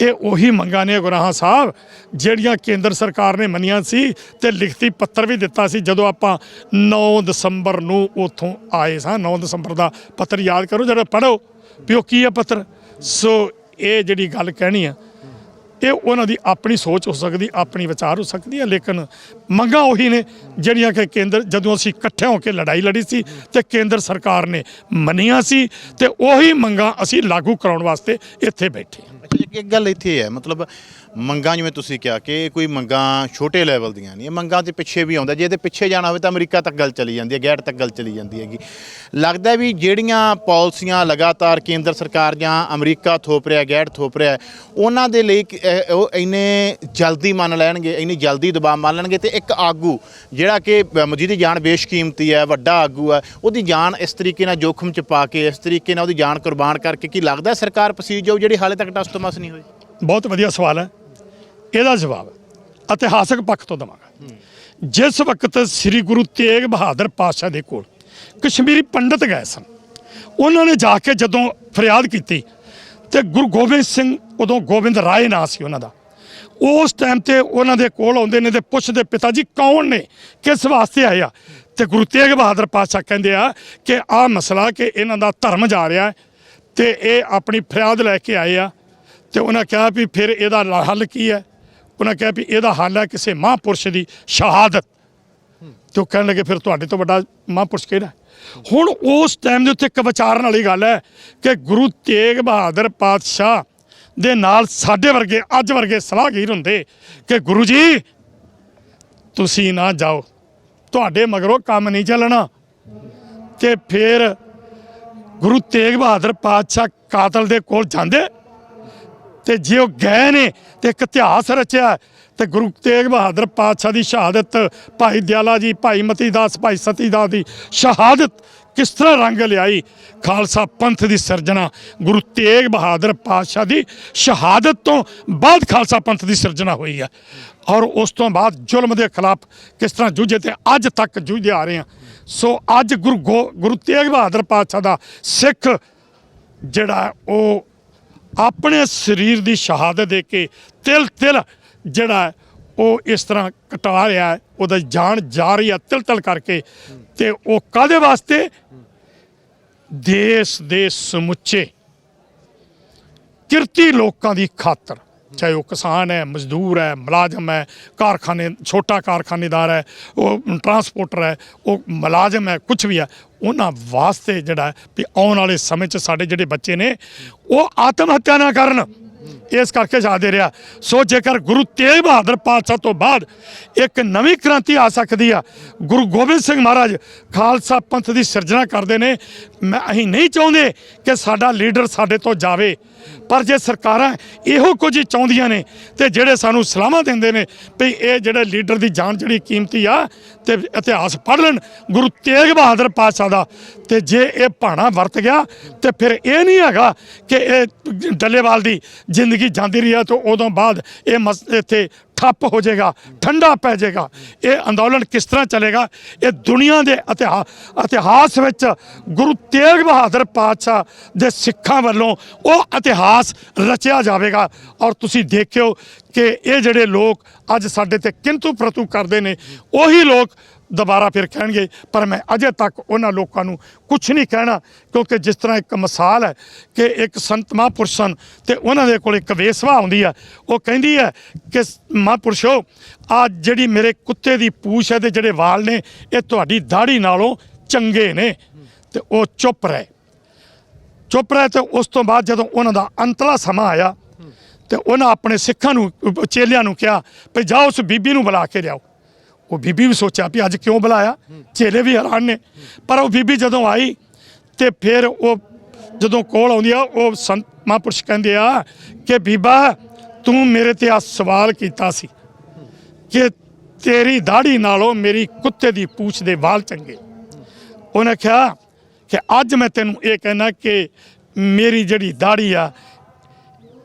ਇਹ ਉਹੀ ਮੰਗਾਂ ਨੇ ਗੁਰਾਹਾਂ ਸਾਹਿਬ, ਜਿਹੜੀਆਂ ਕੇਂਦਰ ਸਰਕਾਰ ਨੇ ਮੰਨੀਆਂ ਸੀ ਤੇ ਲਿਖਤੀ ਪੱਤਰ ਵੀ ਦਿੱਤਾ ਸੀ ਜਦੋਂ ਆਪਾਂ 9 ਦਸੰਬਰ ਨੂੰ ਉੱਥੋਂ ਆਏ ਸਾਂ। 9 ਦਸੰਬਰ ਦਾ ਪੱਤਰ ਯਾਦ ਕਰੋ ਜਿਹੜਾ ਪੜੋ ਵੀ ਉਹ ਕੀ ਹੈ ਪੱਤਰ? ਸੋ ਇਹ ਜਿਹੜੀ ਗੱਲ ਕਹਿਣੀ ਆ, ਇਹ ਉਹਨਾਂ ਦੀ ਆਪਣੀ ਸੋਚ ਹੋ ਸਕਦੀ, ਆਪਣੀ ਵਿਚਾਰ ਹੋ ਸਕਦੀ ਹੈ ਲੇਕਿਨ ਮੰਗਾਂ ਉਹੀ ਨੇ ਜਿਹੜੀਆਂ ਕਿ ਕੇਂਦਰ, ਜਦੋਂ ਅਸੀਂ ਇਕੱਠੇ ਹੋ ਕੇ ਲੜਾਈ ਲੜੀ ਸੀ ਤੇ ਕੇਂਦਰ ਸਰਕਾਰ ਨੇ ਮੰਨੀਆਂ ਸੀ ਤੇ ਉਹੀ ਮੰਗਾਂ ਅਸੀਂ ਲਾਗੂ ਕਰਾਉਣ ਵਾਸਤੇ ਇੱਥੇ ਬੈਠੇ ਹਾਂ। ਇੱਕ ਗੱਲ ਇੱਥੇ ਹੈ, ਮਤਲਬ ਮੰਗਾਂ ਜਿਵੇਂ ਤੁਸੀਂ ਕਿਹਾ ਕਿ ਕੋਈ ਮੰਗਾਂ ਛੋਟੇ ਲੈਵਲ ਦੀਆਂ ਨਹੀਂ, ਇਹ ਮੰਗਾਂ ਦੇ ਪਿੱਛੇ ਵੀ ਆਉਂਦਾ, ਜੇ ਇਹਦੇ ਪਿੱਛੇ ਜਾਣਾ ਹੋਵੇ ਤਾਂ ਅਮਰੀਕਾ ਤੱਕ ਗੱਲ ਚਲੀ ਜਾਂਦੀ ਹੈ, ਗੈਟ ਤੱਕ ਗੱਲ ਚਲੀ ਜਾਂਦੀ ਹੈਗੀ। ਲੱਗਦਾ ਵੀ ਜਿਹੜੀਆਂ ਪਾਲਿਸੀਆਂ ਲਗਾਤਾਰ ਕੇਂਦਰ ਸਰਕਾਰ ਜਾਂ ਅਮਰੀਕਾ ਥੋਪ ਰਿਹਾ, ਗੈਟ ਥੋਪ ਰਿਹਾ, ਉਹਨਾਂ ਦੇ ਲਈ ਉਹ ਇੰਨੇ ਜਲਦੀ ਮੰਨ ਲੈਣਗੇ, ਇੰਨੀ ਜਲਦੀ ਦਬਾਅ ਮੰਨ ਲੈਣਗੇ ਤੇ ਇੱਕ ਆਗੂ ਜਿਹੜਾ ਕਿ ਜਿਹਦੀ ਜਾਨ ਬੇਸ਼ਕੀਮਤੀ ਹੈ, ਵੱਡਾ ਆਗੂ ਹੈ, ਉਹਦੀ ਜਾਨ ਇਸ ਤਰੀਕੇ ਨਾਲ ਜੋਖਮ ਚ ਪਾ ਕੇ, ਇਸ ਤਰੀਕੇ ਨਾਲ ਉਹਦੀ ਜਾਨ ਕੁਰਬਾਨ ਕਰਕੇ, ਕੀ ਲੱਗਦਾ ਸਰਕਾਰ ਪਸੀਜ ਜਾਊ ਜਿਹੜੀ ਹਾਲੇ ਤੱਕ ਟਸਤਮਸ ਨਹੀਂ ਹੋਈ? ਬਹੁਤ ਵਧੀਆ ਸਵਾਲ ਹੈ। ਇਹਦਾ ਜਵਾਬ ਇਤਿਹਾਸਕ ਪੱਖ ਤੋਂ ਦਵਾਂਗਾ। ਜਿਸ ਵਕਤ ਸ੍ਰੀ ਗੁਰੂ ਤੇਗ ਬਹਾਦਰ ਪਾਤਸ਼ਾਹ ਦੇ ਕੋਲ ਕਸ਼ਮੀਰੀ ਪੰਡਤ ਗਏ ਸਨ, ਉਹਨਾਂ ਨੇ ਜਾ ਕੇ ਜਦੋਂ ਫਰਿਆਦ ਕੀਤੀ ਤੇ ਗੁਰੂ ਗੋਬਿੰਦ ਸਿੰਘ, ਉਦੋਂ ਗੋਬਿੰਦ ਰਾਏ ਨਾਂ ਸੀ ਉਹਨਾਂ ਦਾ। ਉਸ ਟਾਈਮ ਤੇ ਉਹਨਾਂ ਦੇ ਕੋਲ ਆਉਂਦੇ ਨੇ ਤੇ ਪੁੱਛਦੇ, ਪਿਤਾ ਜੀ, ਕੌਣ ਨੇ? ਕਿਸ ਵਾਸਤੇ ਆਏ ਆ? ਤੇ ਗੁਰੂ ਤੇਗ ਬਹਾਦਰ ਪਾਤਸ਼ਾਹ ਕਹਿੰਦੇ ਆ ਕਿ ਆਹ ਮਸਲਾ ਕਿ ਇਹਨਾਂ ਦਾ ਧਰਮ ਜਾ ਰਿਹਾ ਹੈ ਤੇ ਇਹ ਆਪਣੀ ਫਰਿਆਦ ਲੈ ਕੇ ਆਏ ਆ। ਤੇ ਉਹਨਾਂ ਕਿਹਾ ਵੀ ਫਿਰ ਇਹਦਾ ਹੱਲ ਕੀ ਹੈ? ਉਹਨਾਂ ਕਿਹਾ ਵੀ ਇਹਦਾ ਹੱਲ ਹੈ ਕਿਸੇ ਮਹਾਂਪੁਰਸ਼ ਦੀ ਸ਼ਹਾਦਤ। ਤੇ ਉਹ ਕਹਿਣ ਲੱਗੇ, ਫਿਰ ਤੁਹਾਡੇ ਤੋਂ ਵੱਡਾ ਮਹਾਂਪੁਰਸ਼ ਕਿਹੜਾ ਹੁਣ ਉਸ ਟਾਈਮ ਦੇ ਉੱਤੇ ਇੱਕ ਵਿਚਾਰਨ ਵਾਲੀ ਗੱਲ ਹੈ ਕਿ ਗੁਰੂ ਤੇਗ ਬਹਾਦਰ ਪਾਤਸ਼ਾਹ ਦੇ ਨਾਲ ਸਾਡੇ ਵਰਗੇ, ਅੱਜ ਵਰਗੇ ਸਲਾਹਗੀਰ ਹੁੰਦੇ ਕਿ, ਗੁਰੂ ਜੀ, ਤੁਸੀਂ ਨਾ ਜਾਓ। ਤੁਹਾਡੇ ਮਗਰੋਂ ਕੰਮ ਨਹੀਂ ਚੱਲਣਾ। ਤੇ ਫਿਰ ਗੁਰੂ ਤੇਗ ਬਹਾਦਰ ਪਾਤਸ਼ਾਹ ਕਾਤਲ ਦੇ ਕੋਲ ਜਾਂਦੇ ਤੇ ਜੇ ਉਹ ਗਏ ਨੇ ਤੇ ਇੱਕ ਇਤਿਹਾਸ ਰਚਿਆ ਤੇ ਗੁਰੂ ਤੇਗ ਬਹਾਦਰ ਪਾਤਸ਼ਾਹ ਦੀ ਸ਼ਹਾਦਤ, ਭਾਈ ਦਿਆਲਾ ਜੀ, ਭਾਈ ਮਤੀ ਦਾਸ, ਭਾਈ ਸਤੀ ਦਾਸ ਦੀ ਸ਼ਹਾਦਤ ਕਿਸ ਤਰ੍ਹਾਂ ਰੰਗ ਲਿਆਈ? ਖਾਲਸਾ ਪੰਥ ਦੀ ਸਿਰਜਣਾ, ਗੁਰੂ ਤੇਗ ਬਹਾਦਰ ਪਾਤਸ਼ਾਹ ਦੀ ਸ਼ਹਾਦਤ ਤੋਂ ਬਾਅਦ ਖਾਲਸਾ ਪੰਥ ਦੀ ਸਿਰਜਣਾ ਹੋਈ ਹੈ। ਔਰ ਉਸ ਤੋਂ ਬਾਅਦ ਜ਼ੁਲਮ ਦੇ ਖਿਲਾਫ ਕਿਸ ਤਰ੍ਹਾਂ ਜੂਝੇ ਤੇ ਅੱਜ ਤੱਕ ਜੂਝਦੇ ਆ ਰਹੇ ਹਾਂ। ਸੋ ਅੱਜ ਗੁਰੂ ਗੋ- ਗੁਰੂ ਤੇਗ ਬਹਾਦਰ ਪਾਤਸ਼ਾਹ ਦਾ ਸਿੱਖ ਜਿਹੜਾ ਉਹ ਆਪਣੇ ਸਰੀਰ ਦੀ ਸ਼ਹਾਦਤ ਦੇ ਕੇ ਤਿਲ ਤਿਲ ਜਿਹੜਾ ਉਹ ਇਸ ਤਰ੍ਹਾਂ ਕਟਾ ਰਿਹਾ ਹੈ, ਉਹਦਾ ਜਾਨ ਜਾ ਰਹੀ ਹੈ ਤਿਲ ਤਿਲ ਕਰਕੇ ਤੇ ਉਹ ਕਾਦੇ ਵਾਸਤੇ? ਦੇਸ਼ ਦੇ ਸਮੁੱਚੇ ਕਿਰਤੀ ਲੋਕਾਂ ਦੀ ਖਾਤਰ। ਚਾਹੇ ਉਹ ਕਿਸਾਨ ਹੈ, ਮਜ਼ਦੂਰ ਹੈ, ਮੁਲਾਜ਼ਮ ਹੈ, ਕਾਰਖਾਨੇ, ਛੋਟਾ ਕਾਰਖਾਨੇਦਾਰ ਹੈ, ਉਹ ਟਰਾਂਸਪੋਰਟਰ ਹੈ, ਉਹ ਮੁਲਾਜ਼ਮ ਹੈ ਕੁਝ ਵੀ ਹੈ, ਉਹਨਾਂ ਵਾਸਤੇ ਜਿਹੜਾ ਵੀ ਆਉਣ ਵਾਲੇ ਸਮੇਂ 'ਚ ਸਾਡੇ ਜਿਹੜੇ ਬੱਚੇ ਨੇ, ਉਹ ਆਤਮ ਹੱਤਿਆ ਨਾ ਕਰਨ। ਇਸ ਕਰਕੇ ਜਾਦੇ ਰਿਹਾ। ਸੋ ਜੇਕਰ ਗੁਰੂ ਤੇਗ ਬਹਾਦਰ ਪਾਤਸ਼ਾਹ ਤੋਂ ਬਾਅਦ ਇੱਕ ਨਵੀਂ ਕ੍ਰਾਂਤੀ ਆ ਸਕਦੀ ਆ, ਗੁਰੂ ਗੋਬਿੰਦ ਸਿੰਘ ਮਹਾਰਾਜ ਖਾਲਸਾ ਪੰਥ ਦੀ ਸਿਰਜਣਾ ਕਰਦੇ ਨੇ, ਮੈਂ ਅਸੀਂ ਨਹੀਂ ਚਾਹੁੰਦੇ ਕਿ ਸਾਡਾ ਲੀਡਰ ਸਾਡੇ ਤੋਂ ਜਾਵੇ। ਪਰ ਜੇ ਸਰਕਾਰਾਂ ਇਹੋ ਕੁਝ ਚਾਹੁੰਦੀਆਂ ਨੇ ਤੇ ਜਿਹੜੇ ਸਾਨੂੰ ਸਲਾਹਾਂ ਦਿੰਦੇ ਨੇ ਵੀ ਇਹ ਜਿਹੜੇ ਲੀਡਰ ਦੀ ਜਾਨ ਜਿਹੜੀ ਕੀਮਤੀ ਆ ਤੇ ਇਤਿਹਾਸ ਪੜ੍ਹ ਲੈਣ, ਗੁਰੂ ਤੇਗ ਬਹਾਦਰ ਪਾਤਸ਼ਾਹ ਦਾ, ਤੇ ਜੇ ਇਹ ਭਾਣਾ ਵਰਤ ਗਿਆ ਤੇ ਫਿਰ ਇਹ ਨਹੀਂ ਹੈਗਾ ਕਿ ਇਹ ਡੱਲੇਵਾਲ ਦੀ ਜ਼ਿੰਦਗੀ ਜਾਂਦੀ ਰਹੀ ਆ ਤੇ ਉਦੋਂ ਬਾਅਦ ਇਹ ਮਸ- ਇੱਥੇ ਠੱਪ ਹੋ ਜਾਏਗਾ, ਠੰਡਾ ਪੈ ਜਾਏਗਾ। ਇਹ ਅੰਦੋਲਨ ਕਿਸ ਤਰ੍ਹਾਂ ਚੱਲੇਗਾ? ਇਹ ਦੁਨੀਆ ਦੇ ਇਤਿਹਾਸ ਇਤਿਹਾਸ ਵਿੱਚ ਗੁਰੂ ਤੇਗ ਬਹਾਦਰ ਪਾਤਸ਼ਾਹ ਦੇ ਸਿੱਖਾਂ ਵੱਲੋਂ ਉਹ ਇਤਿਹਾਸ ਰਚਿਆ ਜਾਵੇਗਾ। ਔਰ ਤੁਸੀਂ ਦੇਖਿਓ ਕਿ ਇਹ ਜਿਹੜੇ ਲੋਕ ਅੱਜ ਸਾਡੇ ਤੇ ਕਿੰਤੂ ਪ੍ਰਤੂ ਕਰਦੇ ਨੇ, ਉਹੀ ਲੋਕ ਦੁਬਾਰਾ ਫਿਰ ਕਹਿਣਗੇ, ਪਰ ਮੈਂ ਅਜੇ ਤੱਕ ਉਹਨਾਂ ਲੋਕਾਂ ਨੂੰ ਕੁਝ ਨਹੀਂ ਕਹਿਣਾ, ਕਿਉਂਕਿ ਜਿਸ ਤਰ੍ਹਾਂ ਇੱਕ ਮਿਸਾਲ ਹੈ ਕਿ ਇੱਕ ਸੰਤ ਮਹਾਂਪੁਰਸ਼ ਸਨ ਤੇ ਉਹਨਾਂ ਦੇ ਕੋਲ ਇੱਕ ਵੇਸਵਾ ਆਉਂਦੀ ਹੈ ਉਹ ਕਹਿੰਦੀ ਹੈ ਕਿ ਮਹਾਂਪੁਰਸ਼ੋ ਆ ਜਿਹੜੀ ਮੇਰੇ ਕੁੱਤੇ ਦੀ ਪੂਛ ਹੈ ਤੇ ਜਿਹੜੇ ਵਾਲ ਨੇ, ਇਹ ਤੁਹਾਡੀ ਦਾੜੀ ਨਾਲੋਂ ਚੰਗੇ ਨੇ। ਤੇ ਉਹ ਚੁੱਪ ਰਹੇ। ਚੁੱਪ ਰਹੇ ਤੇ ਉਸ ਤੋਂ ਬਾਅਦ ਜਦੋਂ ਉਹਨਾਂ ਦਾ ਅੰਤਲਾ ਸਮਾਂ ਆਇਆ, ਤੇ ਉਹਨਾਂ ਆਪਣੇ ਸਿੱਖਾਂ ਨੂੰ ਅਹ ਚੇਲਿਆਂ ਨੂੰ ਕਿਹਾ ਵੀ ਜਾਓ ਉਸ ਬੀਬੀ ਨੂੰ ਬੁਲਾ ਕੇ ਲਿਆਓ। ਉਹ ਬੀਬੀ ਵੀ ਸੋਚਿਆ ਵੀ ਅੱਜ ਕਿਉਂ ਬੁਲਾਇਆ? ਚੇਲੇ ਵੀ ਹੈਰਾਨ ਨੇ। ਪਰ ਉਹ ਬੀਬੀ ਜਦੋਂ ਆਈ ਤੇ ਫਿਰ ਉਹ ਜਦੋਂ ਕੋਲ ਆਉਂਦੀ ਆ, ਉਹ ਸੰਤ ਮਹਾਂਪੁਰਸ਼ ਕਹਿੰਦੇ ਆ ਕਿ ਬੀਬਾ, ਤੂੰ ਮੇਰੇ ਤੇ ਆ ਸਵਾਲ ਕੀਤਾ ਸੀ ਕਿ ਤੇਰੀ ਦਾੜੀ ਨਾਲੋਂ ਮੇਰੀ ਕੁੱਤੇ ਦੀ ਪੂਛ ਦੇ ਵਾਲ ਚੰਗੇ। ਉਹਨੇ ਕਿਹਾ ਕਿ ਅੱਜ ਮੈਂ ਤੈਨੂੰ ਇਹ ਕਹਿਣਾ ਕਿ ਮੇਰੀ ਜਿਹੜੀ ਦਾੜੀ ਆ,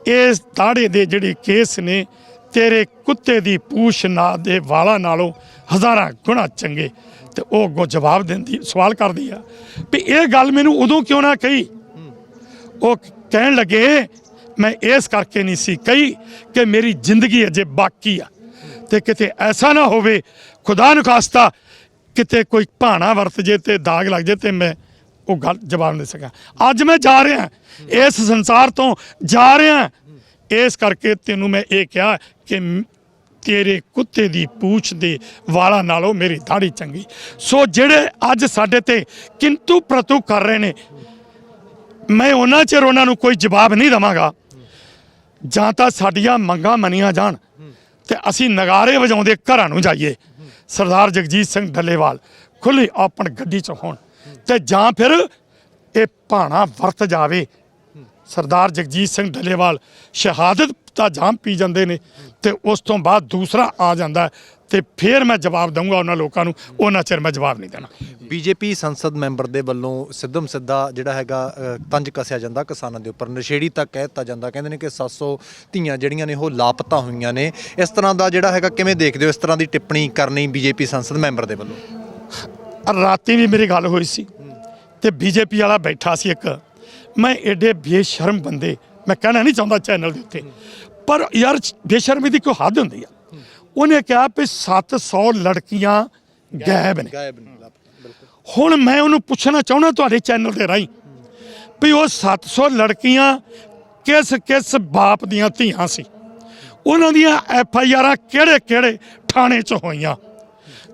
ਇਸ ਦਾੜੇ ਦੇ ਜਿਹੜੇ ਕੇਸ ਨੇ ਤੇਰੇ ਕੁੱਤੇ ਦੀ ਪੂਛ ਨਾ ਦੇ ਵਾਲਾਂ ਨਾਲੋਂ ਹਜ਼ਾਰਾਂ ਗੁਣਾ ਚੰਗੇ। ਤੇ ਉਹ ਅੱਗੋਂ ਜਵਾਬ ਦਿੰਦੀ, ਸਵਾਲ ਕਰਦੀ ਆ ਵੀ ਇਹ ਗੱਲ ਮੈਨੂੰ ਉਦੋਂ ਕਿਉਂ ਨਾ ਕਹੀ? ਉਹ ਕਹਿਣ ਲੱਗੇ, ਮੈਂ ਇਸ ਕਰਕੇ ਨਹੀਂ ਸੀ ਕਹੀ ਕਿ ਮੇਰੀ ਜ਼ਿੰਦਗੀ ਅਜੇ ਬਾਕੀ ਆ। ਤੇ ਕਿਤੇ ਐਸਾ ਨਾ ਹੋਵੇ, ਖੁਦਾ ਨਖਾਸਤਾ ਕਿਤੇ ਕੋਈ ਭਾਣਾ ਵਰਤ ਜੇ ਤੇ ਦਾਗ ਲੱਗ ਜੇ ਤੇ ਮੈਂ ਉਹ ਗੱਲ ਜਵਾਬ ਨਹੀਂ ਸਕਾਂ। ਅੱਜ ਮੈਂ ਜਾ ਰਿਹਾ, ਇਸ ਸੰਸਾਰ ਤੋਂ ਜਾ ਰਿਹਾ ਇਸ ਕਰਕੇ ਤੈਨੂੰ ਮੈਂ ਇਹ ਕਿਹਾ ਕਿ ਤੇਰੇ ਕੁੱਤੇ ਦੀ ਪੂਛ ਦੇ ਵਾਲਾਂ ਨਾਲੋਂ ਮੇਰੀ ਦਾੜੀ ਚੰਗੀ। ਸੋ ਜਿਹੜੇ ਅੱਜ ਸਾਡੇ ਤੇ ਕਿੰਤੂ ਪ੍ਰਤੂ ਕਰ ਰਹੇ ਨੇ, ਮੈਂ ਉਹਨਾਂ ਚਿਰ ਉਹਨਾਂ ਨੂੰ ਕੋਈ ਜਵਾਬ ਨਹੀਂ ਦਵਾਂਗਾ। ਜਾਂ ਤਾਂ ਸਾਡੀਆਂ ਮੰਗਾਂ ਮੰਨੀਆਂ ਜਾਣ ਤੇ ਅਸੀਂ ਨਗਾਰੇ ਵਜਾਉਂਦੇ ਘਰਾਂ ਨੂੰ ਜਾਈਏ। ਸਰਦਾਰ ਜਗਜੀਤ ਸਿੰਘ ਡੱਲੇਵਾਲ ਖੁੱਲੀ ਆਪਣ ਗੱਡੀ ਚ ਹੋਣ ਤੇ ਜਾਂ ਫਿਰ ਇਹ ਭਾਣਾ ਵਰਤ ਜਾਵੇ। ਸਰਦਾਰ ਜਗਜੀਤ ਸਿੰਘ ਡੱਲੇਵਾਲ ਸ਼ਹਾਦਤ ਦਾ ਜਾਮ ਪੀ ਜਾਂਦੇ ਨੇ ਤੇ ਉਸ ਤੋਂ ਬਾਅਦ ਦੂਸਰਾ ਆ ਜਾਂਦਾ ਤੇ ਫਿਰ ਮੈਂ ਜਵਾਬ ਦਊਂਗਾ ਉਹਨਾਂ ਲੋਕਾਂ ਨੂੰ ਉਹਨਾਂ ਚਿਰ ਮੈਂ ਜਵਾਬ ਨਹੀਂ ਦੇਣਾ। ਬੀਜੇਪੀ ਸੰਸਦ ਮੈਂਬਰ ਦੇ ਵੱਲੋਂ ਸਿੱਧਮ ਸਿੱਧਾ ਜਿਹੜਾ ਹੈਗਾ ਤੰਜ ਕੱਸਿਆ ਜਾਂਦਾ ਕਿਸਾਨਾਂ ਦੇ ਉੱਪਰ ਨਸ਼ੇੜੀ ਤੱਕ ਕਹਿ ਦਿੱਤਾ ਜਾਂਦਾ ਕਹਿੰਦੇ ਨੇ ਕਿ 700 ਧੀਆਂ ਜਿਹੜੀਆਂ ਨੇ ਉਹ ਲਾਪਤਾ ਹੋਈਆਂ ਨੇ। ਇਸ ਤਰ੍ਹਾਂ ਦਾ ਜਿਹੜਾ ਹੈਗਾ ਕਿਵੇਂ ਦੇਖਦੇ ਹੋ ਇਸ ਤਰ੍ਹਾਂ ਦੀ ਟਿੱਪਣੀ ਕਰਨੀ ਬੀਜੇਪੀ ਸੰਸਦ ਮੈਂਬਰ ਦੇ ਵੱਲੋਂ? ਰਾਤੀ ਵੀ ਮੇਰੀ ਗੱਲ ਹੋਈ ਸੀ ਤੇ ਬੀਜੇਪੀ ਵਾਲਾ ਬੈਠਾ ਸੀ ਇੱਕ ਮੈਂ ਐਡੇ ਬੇਸ਼ਰਮ ਬੰਦੇ ਮੈਂ ਕਹਿਣਾ ਨਹੀਂ ਚਾਹੁੰਦਾ ਚੈਨਲ ਦੇ ਉੱਤੇ। ਪਰ ਯਾਰ ਬੇਸ਼ਰਮੀ ਦੀ ਕੋਈ ਹੱਦ ਹੁੰਦੀ ਆ। ਉਹਨੇ ਕਿਹਾ ਵੀ 700 ਲੜਕੀਆਂ ਗਾਇਬ ਨੇ। ਗਾਇਬ ਹੁਣ ਮੈਂ ਉਹਨੂੰ ਪੁੱਛਣਾ ਚਾਹੁੰਦਾ ਤੁਹਾਡੇ ਚੈਨਲ ਦੇ ਰਾਹੀਂ ਵੀ ਉਹ 700 ਲੜਕੀਆਂ ਕਿਸ ਕਿਸ ਬਾਪ ਦੀਆਂ ਧੀਆਂ ਸੀ? ਉਹਨਾਂ ਦੀਆਂ ਐਫ ਆਈ ਆਰਾਂ ਕਿਹੜੇ ਕਿਹੜੇ ਥਾਣੇ 'ਚ ਹੋਈਆਂ?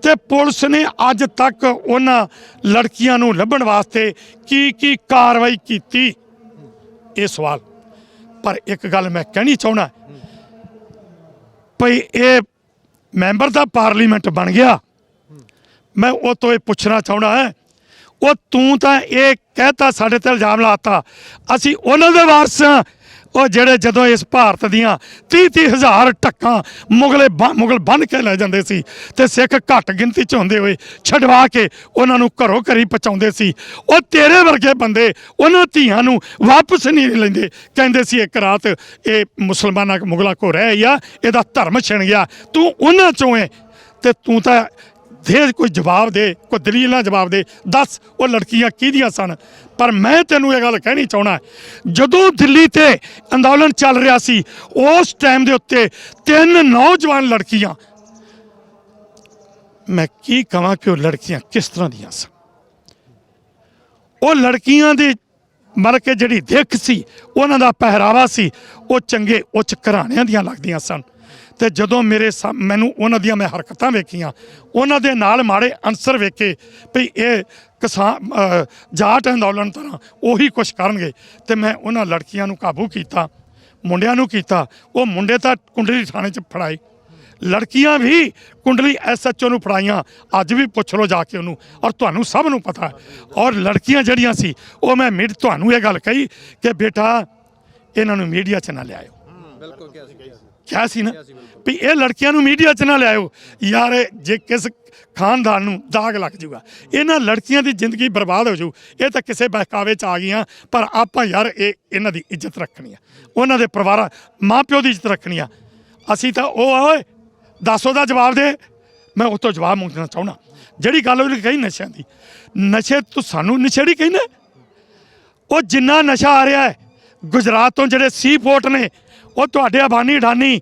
ਤੇ ਪੁਲਿਸ ਨੇ ਅੱਜ ਤੱਕ ਉਹਨਾਂ ਲੜਕੀਆਂ ਨੂੰ ਲੱਭਣ ਵਾਸਤੇ ਕੀ ਕੀ ਕਾਰਵਾਈ ਕੀਤੀ? ਇਹ ਸਵਾਲ। ਪਰ ਇੱਕ ਗੱਲ ਮੈਂ ਕਹਿਣੀ ਚਾਹੁੰਦਾ, ਭਈ ਇਹ ਮੈਂਬਰ ਦਾ ਪਾਰਲੀਮੈਂਟ ਬਣ ਗਿਆ। ਮੈਂ ਉਹ ਤੋਂ ਇਹ ਪੁੱਛਣਾ ਚਾਹੁੰਦਾ ਹੈ, ਉਹ ਤੂੰ ਤਾਂ ਇਹ ਕਹਿਤਾ, ਸਾਡੇ ਤੇ ਇਲਜ਼ਾਮ ਲਾਤਾ। ਅਸੀਂ ਉਹਨਾਂ ਦੇ ਵਾਰਸ ਉਹ ਜਿਹੜੇ ਜਦੋਂ ਇਸ ਭਾਰਤ ਦੀਆਂ 30 30 ਹਜ਼ਾਰ ਟੱਕਾਂ ਮੁਗਲੇ ਬੰ- ਮੁਗਲ ਬੰਨ ਕੇ ਲੈ ਜਾਂਦੇ ਸੀ ਤੇ ਸਿੱਖ ਘੱਟ ਗਿਣਤੀ ਚ ਹੁੰਦੇ ਹੋਏ ਛਡਵਾ ਕੇ ਉਹਨਾਂ ਨੂੰ ਘਰੋਂ ਘਰੀ ਪਹੁੰਚਾਉਂਦੇ ਸੀ, ਉਹ ਤੇਰੇ ਵਰਗੇ ਬੰਦੇ ਉਹਨਾਂ ਧੀਆਂ ਨੂੰ ਵਾਪਸ ਨਹੀਂ ਲੈਂਦੇ। ਕਹਿੰਦੇ ਸੀ, ਇੱਕ ਰਾਤ ਇਹ ਮੁਸਲਮਾਨਾਂ ਮੁਗਲਾਂ ਕੋ ਰਹਿ ਗਿਆ ਇਹਦਾ ਧਰਮ ਛਿਣ ਗਿਆ। ਤੂੰ ਉਹਨਾਂ ਚੋਂ ਹੈ ਤੇ ਤੂੰ ਤਾਂ ਦੇ ਕੋਈ ਜਵਾਬ ਦੇ, ਕੋਈ ਦਲੀਲ ਨਾਲ ਜਵਾਬ ਦੇ, ਦੱਸ ਉਹ ਲੜਕੀਆਂ ਕਿਹਦੀਆਂ ਸਨ? ਪਰ ਮੈਂ ਤੈਨੂੰ ਇਹ ਗੱਲ ਕਹਿਣੀ ਚਾਹਣਾ ਜਦੋਂ ਦਿੱਲੀ ਤੇ ਅੰਦੋਲਨ ਚੱਲ ਰਿਹਾ ਸੀ, ਉਸ ਟਾਈਮ ਦੇ ਉੱਤੇ ਤਿੰਨ ਨੌਜਵਾਨ ਲੜਕੀਆਂ, ਮੈਂ ਕੀ ਕਹਾਂ ਕਿ ਉਹ ਲੜਕੀਆਂ ਕਿਸ ਤਰ੍ਹਾਂ ਦੀਆਂ ਸਨ? ਉਹ ਲੜਕੀਆਂ ਦੀ ਮਤਲਬ ਕਿ ਜਿਹੜੀ ਦਿੱਖ ਸੀ, ਉਹਨਾਂ ਦਾ ਪਹਿਰਾਵਾ ਸੀ, ਉਹ ਚੰਗੇ ਉੱਚ ਘਰਾਣਿਆਂ ਦੀਆਂ ਲੱਗਦੀਆਂ ਸਨ। ਤੇ ਜਦੋਂ ਮੇਰੇ ਸਾਹਮ- ਮੈਨੂੰ ਉਹਨਾਂ ਦੀਆਂ ਮੈਂ ਹਰਕਤਾਂ ਵੇਖੀਆਂ ਉਹਨਾਂ ਦੇ ਨਾਲ ਮਾੜੇ ਅਨਸਰ ਵੇਖੇ ਵੀ ਇਹ ਕਿਸਾਨ ਅਹ, ਜਾਟ ਅੰਦੋਲਨ ਤਰ੍ਹਾਂ ਉਹੀ ਕੁਛ ਕਰਨਗੇ। ਤੇ ਮੈਂ ਉਹਨਾਂ ਲੜਕੀਆਂ ਨੂੰ ਕਾਬੂ ਕੀਤਾ ਮੁੰਡਿਆਂ ਨੂੰ ਕੀਤਾ। ਉਹ ਮੁੰਡੇ ਤਾਂ ਕੁੰਡਲੀ ਥਾਣੇ 'ਚ ਫੜਾਏ। ਲੜਕੀਆਂ ਵੀ ਕੁੰਡਲੀ ਐਸਐਚਓ ਨੂੰ ਫੜਾਈਆਂ। ਅੱਜ ਵੀ ਪੁੱਛ ਲਓ ਜਾ ਕੇ ਉਹਨੂੰ। ਔਰ ਤੁਹਾਨੂੰ ਸਭ ਨੂੰ ਪਤਾ। ਹੈ ਔਰ ਲੜਕੀਆਂ ਜਿਹੜੀਆਂ ਸੀ ਉਹ ਮੈਂ ਮੀਡ ਤੁਹਾਨੂੰ ਇਹ ਗੱਲ ਕਹੀ ਕਿ ਬੇਟਾ ਇਹਨਾਂ ਨੂੰ ਮੀਡੀਆ 'ਚ ਨਾ ਲਿਆਇਓ। ਬਿਲਕੁਲ ਕਿਹਾ ਸੀ। ਕਿਹਾ ਸੀ ਨਾ ਵੀ ਇਹ ਲੜਕੀਆਂ ਨੂੰ ਮੀਡੀਆ 'ਚ ਨਾ ਲਿਆਇਓ ਯਾਰ ਇਹ ਜੇ ਕਿਸ ਖਾਨਦਾਨ ਨੂੰ ਦਾਗ ਲੱਗ ਜੂਗਾ ਇਹਨਾਂ ਲੜਕੀਆਂ ਦੀ ਜ਼ਿੰਦਗੀ ਬਰਬਾਦ ਹੋ ਜਾਊ। ਇਹ ਤਾਂ ਕਿਸੇ ਬਹਿਕਾਵੇ 'ਚ ਆ ਗਈਆਂ, ਪਰ ਆਪਾਂ ਯਾਰ, ਇਹ ਇਹਨਾਂ ਦੀ ਇੱਜ਼ਤ ਰੱਖਣੀ ਆ। ਉਹਨਾਂ ਦੇ ਪਰਿਵਾਰਾਂ, ਮਾਪਿਓ ਦੀ ਇੱਜ਼ਤ ਰੱਖਣੀ ਆ। ਅਸੀਂ ਤਾਂ ਉਹ ਆ, ਓਏ, ਦੱਸੋ ਦਾ ਜਵਾਬ ਦੇ। ਮੈਂ ਉਹ ਤੋਂ ਜਵਾਬ ਮੰਗਣਾ ਚਾਹੁੰਦਾ। ਜਿਹੜੀ ਗੱਲ ਉਹਨੇ ਕਹੀ ਨਸ਼ਿਆਂ ਦੀ, ਨਸ਼ੇ ਤੂੰ ਸਾਨੂੰ ਨਸ਼ੇੜੀ ਕਹਿੰਦਾ? ਉਹ ਜਿੰਨਾ ਨਸ਼ਾ ਆ ਰਿਹਾ ਹੈ, ਗੁਜਰਾਤ ਤੋਂ ਜਿਹੜੇ ਸੀ ਫੋਰਟ ਨੇ ਉਹ ਤੁਹਾਡੇ ਅਬਾਨੀ ਅਡਾਨੀ,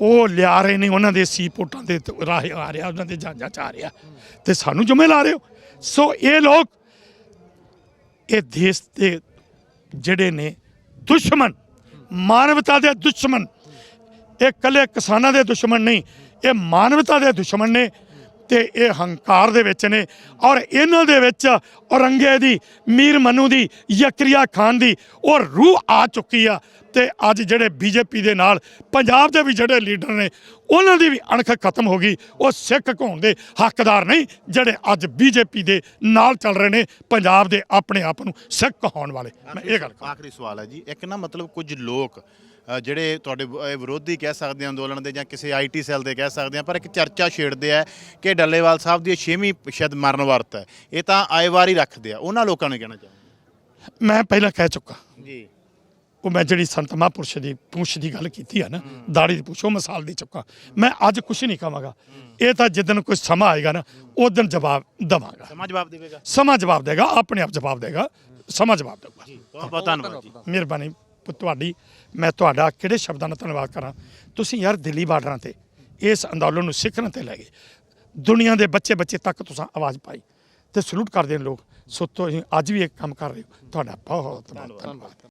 ਉਹ ਲਿਆ ਰਹੇ ਨੇ ਉਹਨਾਂ ਦੇ ਸੀ ਪੋਰਟਾਂ ਦੇ ਤੇ, ਰਾਹ ਆ ਰਿਹਾ, ਉਹਨਾਂ ਦੇ ਜਹਾਜ਼ਾਂ ਚ ਆ ਰਿਹਾ। ਤੇ ਸਾਨੂੰ ਜੁਮੇ ਲਾ ਰਹੇ ਹੋ। ਸੋ ਇਹ ਲੋਕ, ਇਹ ਦੇਸ਼ ਦੇ ਜਿਹੜੇ ਨੇ ਦੁਸ਼ਮਣ, ਮਾਨਵਤਾ ਦੇ ਦੁਸ਼ਮਣ, ਇਹ ਕੱਲੇ ਕਿਸਾਨਾਂ ਦੇ ਦੁਸ਼ਮਣ ਨਹੀਂ, ਇਹ ਮਾਨਵਤਾ ਦੇ ਦੁਸ਼ਮਣ ਨੇ ਤੇ ਇਹ ਹੰਕਾਰ ਦੇ ਵਿੱਚ ਨੇ ਔਰ ਇਹਨਾਂ ਦੇ ਵਿੱਚ ਔਰੰਗੇ ਦੀ, ਮੀਰ ਮਨੂ ਦੀ, ਯਕਰੀਆ ਖਾਨ ਦੀ ਉਹ ਰੂਹ ਆ ਚੁੱਕੀ ਆ ਤੇ ਅੱਜ ਜਿਹੜੇ ਬੀਜੇਪੀ ਦੇ ਨਾਲ, ਪੰਜਾਬ ਦੇ ਵੀ ਜਿਹੜੇ ਲੀਡਰ ਨੇ, ਉਹਨਾਂ ਦੀ ਵੀ ਅਣਖ ਖਤਮ ਹੋ ਗਈ। ਉਹ ਸਿੱਖ ਕਹਾਉਣ ਦੇ ਹੱਕਦਾਰ ਨਹੀਂ, ਜਿਹੜੇ ਅੱਜ ਬੀਜੇਪੀ ਦੇ ਨਾਲ ਚੱਲ ਰਹੇ ਨੇ, ਪੰਜਾਬ ਦੇ ਆਪਣੇ ਆਪ ਨੂੰ ਸਿੱਖ ਕਹਾਉਣ ਵਾਲੇ। ਮੈਂ ਇਹ ਗੱਲ ਆਖਰੀ ਸਵਾਲ ਹੈ ਜੀ, ਇੱਕ ਨਾ ਮਤਲਬ ਕੁਝ ਲੋਕ ਜਿਹੜੇ ਤੁਹਾਡੇ ਵਿਰੋਧੀ ਕਹਿ ਸਕਦੇ ਆ ਅੰਦੋਲਨ ਦੇ ਜਾਂ ਕਿਸੇ ਆਈਟੀ ਸੈੱਲ ਦੇ ਕਹਿ ਸਕਦੇ ਆ ਪਰ ਇੱਕ ਚਰਚਾ ਛੇੜਦੇ ਆ ਕਿ ਡੱਲੇਵਾਲ ਸਾਹਿਬ ਦੀ 6ਵੀਂ ਸ਼ਾਇਦ ਮਰਨ ਵਰਤ ਹੈ। ਇਹ ਤਾਂ ਆਏ ਵਾਰ ਹੀ ਰੱਖਦੇ ਆ। ਉਹਨਾਂ ਲੋਕਾਂ ਨੂੰ ਕਹਿਣਾ ਚਾਹੁੰਦਾ ਮੈਂ ਪਹਿਲਾਂ ਕਹਿ ਚੁੱਕਾ। ਜੀ। ਉਹ ਮੈਂ ਜਿਹੜੀ ਸੰਤ ਮਹਾਂਪੁਰਸ਼ ਦੀ ਪੂਛ ਦੀ ਗੱਲ ਕੀਤੀ ਆ ਨਾ ਦਾੜੀ ਦੀ ਪੂਛ ਉਹ ਮਿਸਾਲ ਦੀ ਚੁੱਕਾ। ਮੈਂ ਅੱਜ ਕੁਝ ਨਹੀਂ ਕਹਾਂਗਾ। ਇਹ ਤਾਂ ਜਿੱਦਨ ਕੋਈ ਸਮਾਂ ਆਏਗਾ ਨਾ ਉਸ ਦਿਨ ਜਵਾਬ ਦਵਾਂਗਾ। ਸਮਾਂ ਜਵਾਬ ਦੇਵੇਗਾ? ਸਮਾਂ ਜਵਾਬ ਦੇਗਾ ਆਪਣੇ ਆਪ ਜਵਾਬ ਦੇਗਾ। ਸਮਾਂ ਜਵਾਬ ਦੇਗਾ ਬਹੁਤ ਬਹੁਤ ਧੰਨਵਾਦ ਜੀ। ਮਿਹਰਬਾਨੀ। ਤੁਹਾਡੀ, ਮੈਂ ਤੁਹਾਡਾ ਕਿਹੜੇ ਸ਼ਬਦਾਂ ਨਾਲ ਧੰਨਵਾਦ ਕਰਾਂ? ਤੁਸੀਂ ਯਾਰ ਦਿੱਲੀ ਬਾਰਡਰਾਂ ਤੇ ਇਸ ਅੰਦੋਲਨ ਨੂੰ ਸਿੱਖਣ ਤੇ ਲੈ ਗਏ। ਦੁਨੀਆ ਦੇ ਬੱਚੇ ਬੱਚੇ ਤੱਕ ਤੁਸੀਂ ਆਵਾਜ਼ ਪਾਈ ਤੇ ਸਲੂਟ ਕਰਦੇ ਨੇ ਲੋਕ। ਸੋ ਤੁਸੀਂ ਅੱਜ ਵੀ ਇੱਕ ਕੰਮ ਕਰ ਰਹੇ ਹੋ। ਤੁਹਾਡਾ ਬਹੁਤ ਬਹੁਤ ਧੰਨਵਾਦ।